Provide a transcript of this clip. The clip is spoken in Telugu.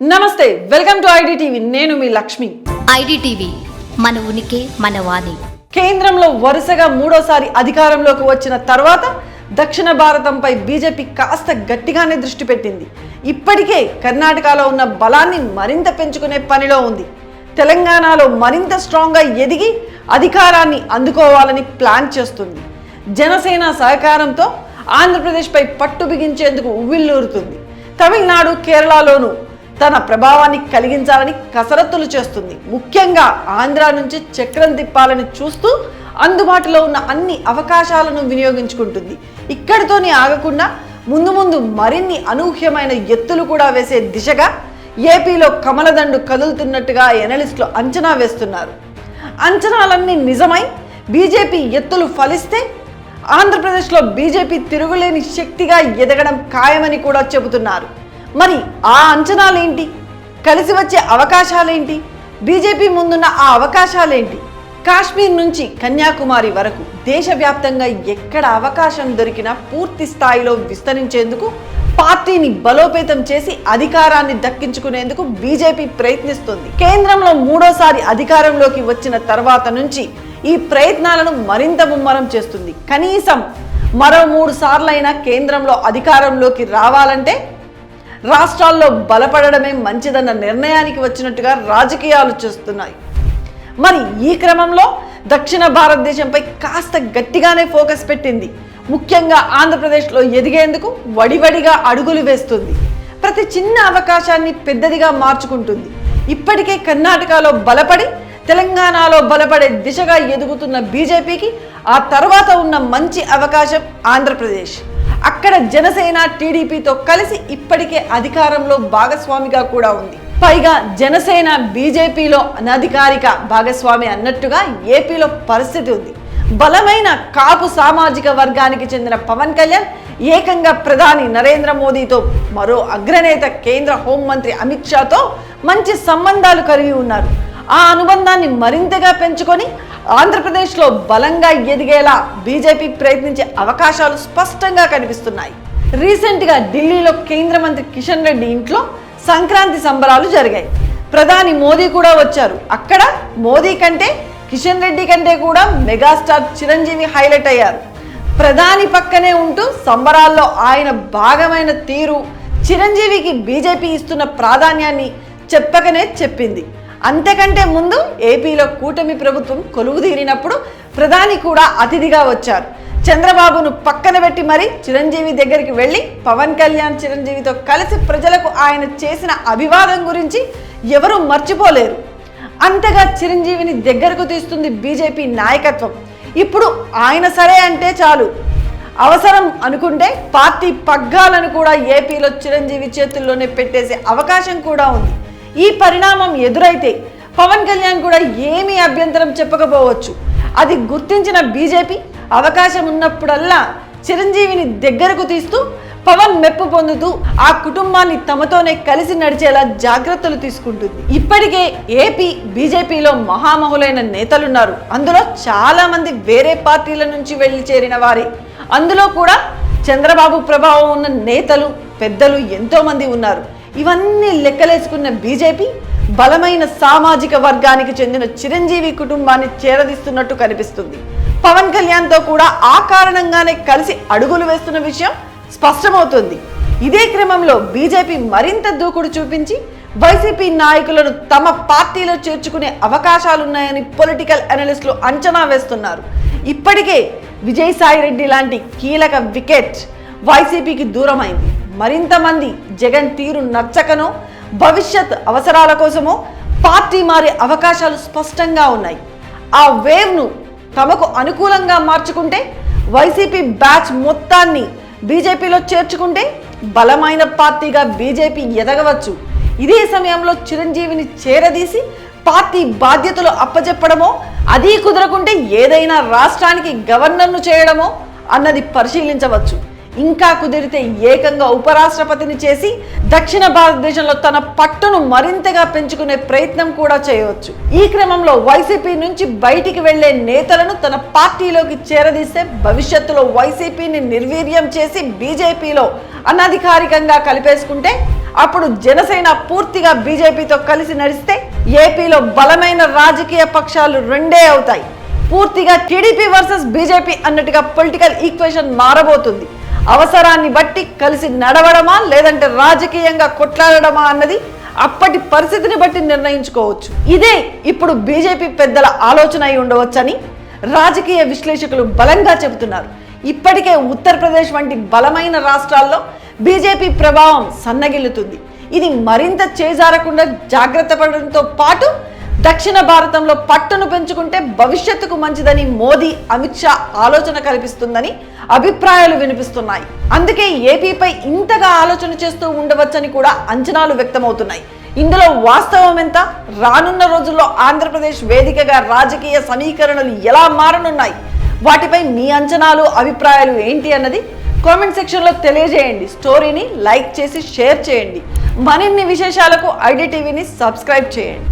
నమస్తే వెల్కమ్ టు ఐడి టీవీ నేను మీ లక్ష్మి. ఐడిటీవీ మన ఉనికి మన వాణి. కేంద్రంలో వరుసగా మూడోసారి అధికారంలోకి వచ్చిన తర్వాత దక్షిణ భారతంపై బీజేపీ కాస్త గట్టిగానే దృష్టి పెట్టింది. ఇప్పటికే కర్ణాటకలో ఉన్న బలాన్ని మరింత పెంచుకునే పనిలో ఉంది. తెలంగాణలో మరింత స్ట్రాంగ్గా ఎదిగి అధికారాన్ని అందుకోవాలని ప్లాన్ చేస్తుంది. జనసేన సహకారంతో ఆంధ్రప్రదేశ్పై పట్టు బిగించేందుకు ఉవ్విల్లూరుతుంది తమిళనాడు కేరళలోనూ తన ప్రభావాన్ని కలిగించాలని కసరత్తులు చేస్తుంది. ముఖ్యంగా ఆంధ్ర నుంచి చక్రం తిప్పాలని చూస్తూ అందుబాటులో ఉన్న అన్ని అవకాశాలను వినియోగించుకుంటుంది. ఇక్కడితోనే ఆగకుండా ముందు ముందు మరిన్ని అనూహ్యమైన ఎత్తులు కూడా వేసే దిశగా ఏపీలో కమలదండు కదులుతున్నట్టుగా ఎనలిస్టులు అంచనా వేస్తున్నారు. అంచనాలన్నీ నిజమై బీజేపీ ఎత్తులు ఫలిస్తే ఆంధ్రప్రదేశ్లో బీజేపీ తిరుగులేని శక్తిగా ఎదగడం ఖాయమని కూడా చెబుతున్నారు. మరి ఆ అంచనాలేంటి? కలిసి వచ్చే అవకాశాలేంటి? బీజేపీ ముందున్న ఆ అవకాశాలేంటి? కాశ్మీర్ నుంచి కన్యాకుమారి వరకు దేశవ్యాప్తంగా ఎక్కడ అవకాశం దొరికినా పూర్తి స్థాయిలో విస్తరించేందుకు పార్టీని బలోపేతం చేసి అధికారాన్ని దక్కించుకునేందుకు బీజేపీ ప్రయత్నిస్తుంది. కేంద్రంలో మూడోసారి అధికారంలోకి వచ్చిన తర్వాత నుంచి ఈ ప్రయత్నాలను మరింత ముమ్మరం చేస్తుంది. కనీసం మరో మూడు సార్లైనా కేంద్రంలో అధికారంలోకి రావాలంటే రాష్ట్రాల్లో బలపడడమే మంచిదన్న నిర్ణయానికి వచ్చినట్టుగా రాజకీయాలు చేస్తున్నాయి. మరి ఈ క్రమంలో దక్షిణ భారతదేశంపై కాస్త గట్టిగానే ఫోకస్ పెట్టింది. ముఖ్యంగా ఆంధ్రప్రదేశ్లో ఎదిగేందుకు వడివడిగా అడుగులు వేస్తుంది. ప్రతి చిన్న అవకాశాన్ని పెద్దదిగా మార్చుకుంటుంది. ఇప్పటికే కర్ణాటకలో బలపడి తెలంగాణలో బలపడే దిశగా ఎదుగుతున్న బీజేపీకి ఆ తర్వాత ఉన్న మంచి అవకాశం ఆంధ్రప్రదేశ్. అక్కడ జనసేన టీడీపీతో కలిసి ఇప్పటికే అధికారంలో భాగస్వామిగా కూడా ఉంది. పైగా జనసేన బీజేపీలో అనధికారిక భాగస్వామి అన్నట్టుగా ఏపీలో పరిస్థితి ఉంది. బలమైన కాపు సామాజిక వర్గానికి చెందిన పవన్ కళ్యాణ్ ఏకంగా ప్రధాని నరేంద్ర మోదీతో మరో అగ్రనేత కేంద్ర హోంమంత్రి అమిత్ షాతో మంచి సంబంధాలు కలిగి ఉన్నారు. ఆ అనుబంధాన్ని మరింతగా పెంచుకొని ఆంధ్రప్రదేశ్లో బలంగా ఎదిగేలా బీజేపీ ప్రయత్నించే అవకాశాలు స్పష్టంగా కనిపిస్తున్నాయి. రీసెంట్గా ఢిల్లీలో కేంద్ర మంత్రి కిషన్ రెడ్డి ఇంట్లో సంక్రాంతి సంబరాలు జరిగాయి. ప్రధాని మోదీ కూడా వచ్చారు. అక్కడ మోదీ కంటే కిషన్ రెడ్డి కంటే కూడా మెగాస్టార్ చిరంజీవి హైలైట్ అయ్యారు. ప్రధాని పక్కనే ఉంటూ సంబరాల్లో ఆయన భాగమైన తీరు చిరంజీవికి బీజేపీ ఇస్తున్న ప్రాధాన్యాన్ని చెప్పకనే చెప్పింది. అంతకంటే ముందు ఏపీలో కూటమి ప్రభుత్వం కొలువుదీరినప్పుడు ప్రధాని కూడా అతిథిగా వచ్చారు. చంద్రబాబును పక్కన పెట్టి మరి చిరంజీవి దగ్గరికి వెళ్ళి పవన్ కళ్యాణ్ చిరంజీవితో కలిసి ప్రజలకు ఆయన చేసిన అభివాదం గురించి ఎవరూ మర్చిపోలేరు. అంతగా చిరంజీవిని దగ్గరకు తీస్తుంది బీజేపీ నాయకత్వం. ఇప్పుడు ఆయన సరే అంటే చాలు. అవసరం అనుకుంటే పార్టీ పగ్గాలను కూడా ఏపీలో చిరంజీవి చేతుల్లోనే పెట్టేసే అవకాశం కూడా ఉంది. ఈ పరిణామం ఎదురైతే పవన్ కళ్యాణ్ కూడా ఏమీ అభ్యంతరం చెప్పకపోవచ్చు. అది గుర్తించిన బీజేపీ అవకాశం ఉన్నప్పుడల్లా చిరంజీవిని దగ్గరకు తీస్తూ పవన్ మెప్పు పొందుతూ ఆ కుటుంబాన్ని తమతోనే కలిసి నడిచేలా జాగ్రత్తలు తీసుకుంటుంది. ఇప్పటికే ఏపీ బీజేపీలో మహామహులైన నేతలున్నారు. అందులో చాలా మంది వేరే పార్టీల నుంచి వెళ్ళి చేరిన వారే. అందులో కూడా చంద్రబాబు ప్రభావం ఉన్న నేతలు పెద్దలు ఎంతో మంది ఉన్నారు. ఇవన్నీ లెక్కలేసుకున్న బీజేపీ బలమైన సామాజిక వర్గానికి చెందిన చిరంజీవి కుటుంబాన్ని చేరదీస్తున్నట్టు కనిపిస్తుంది. పవన్ కళ్యాణ్తో కూడా ఆ కారణంగానే కలిసి అడుగులు వేస్తున్న విషయం స్పష్టమవుతుంది. ఇదే క్రమంలో బీజేపీ మరింత దూకుడు చూపించి వైసీపీ నాయకులను తమ పార్టీలో చేర్చుకునే అవకాశాలున్నాయని పొలిటికల్ అనలిస్టులు అంచనా వేస్తున్నారు. ఇప్పటికే విజయసాయి రెడ్డి లాంటి కీలక వికెట్ వైసీపీకి దూరమైంది. మరింత మంది జగన్ తీరు నచ్చకనో భవిష్యత్ అవసరాల కోసమో పార్టీ మారే అవకాశాలు స్పష్టంగా ఉన్నాయి. ఆ వేవ్ను తమకు అనుకూలంగా మార్చుకుంటే వైసీపీ బ్యాచ్ మొత్తాన్ని బీజేపీలో చేర్చుకుంటే బలమైన పార్టీగా బీజేపీ ఎదగవచ్చు. ఇదే సమయంలో చిరంజీవిని చేరదీసి పార్టీ బాధ్యతలు అప్పచెప్పడమో అది కుదరకుంటే ఏదైనా రాష్ట్రానికి గవర్నర్ను చేయడమో అన్నది పరిశీలించవచ్చు. ఇంకా కుదిరితే ఏకంగా ఉపరాష్ట్రపతిని చేసి దక్షిణ భారతదేశంలో తన పట్టును మరింతగా పెంచుకునే ప్రయత్నం కూడా చేయవచ్చు. ఈ క్రమంలో వైసీపీ నుంచి బయటికి వెళ్ళే నేతలను తన పార్టీలోకి చేరదీస్తే భవిష్యత్తులో వైసీపీని నిర్వీర్యం చేసి బీజేపీలో అనధికారికంగా కలిపేసుకుంటే అప్పుడు జనసేన పూర్తిగా బీజేపీతో కలిసి నడిస్తే ఏపీలో బలమైన రాజకీయ పక్షాలు రెండే అవుతాయి. పూర్తిగా టీడీపీ వర్సెస్ బీజేపీ అన్నట్టుగా పొలిటికల్ ఈక్వేషన్ మారబోతుంది. అవసరాన్ని బట్టి కలిసి నడవడమా లేదంటే రాజకీయంగా కొట్లాడడమా అన్నది అప్పటి పరిస్థితిని బట్టి నిర్ణయించుకోవచ్చు. ఇదే ఇప్పుడు బీజేపీ పెద్దల ఆలోచన అయి ఉండవచ్చని రాజకీయ విశ్లేషకులు బలంగా చెబుతున్నారు. ఇప్పటికే ఉత్తరప్రదేశ్ వంటి బలమైన రాష్ట్రాల్లో బీజేపీ ప్రభావం సన్నగిల్లుతుంది. ఇది మరింత చేజారకుండా జాగ్రత్త పడడంతో పాటు దక్షిణ భారతంలో పట్టును పెంచుకుంటే భవిష్యత్తుకు మంచిదని మోదీ అమిత్ షా ఆలోచన కల్పిస్తుందని అభిప్రాయాలు వినిపిస్తున్నాయి. అందుకే ఏపీపై ఇంతగా ఆలోచన చేస్తూ ఉండవచ్చని కూడా అంచనాలు వ్యక్తమవుతున్నాయి. ఇందులో వాస్తవం ఎంత? రానున్న రోజుల్లో ఆంధ్రప్రదేశ్ వేదికగా రాజకీయ సమీకరణలు ఎలా మారనున్నాయి? వాటిపై మీ అంచనాలు అభిప్రాయాలు ఏంటి అన్నది కామెంట్ సెక్షన్లో తెలియజేయండి. స్టోరీని లైక్ చేసి షేర్ చేయండి. మరిన్ని విశేషాలకు ఐడి టీవీని సబ్స్క్రైబ్ చేయండి.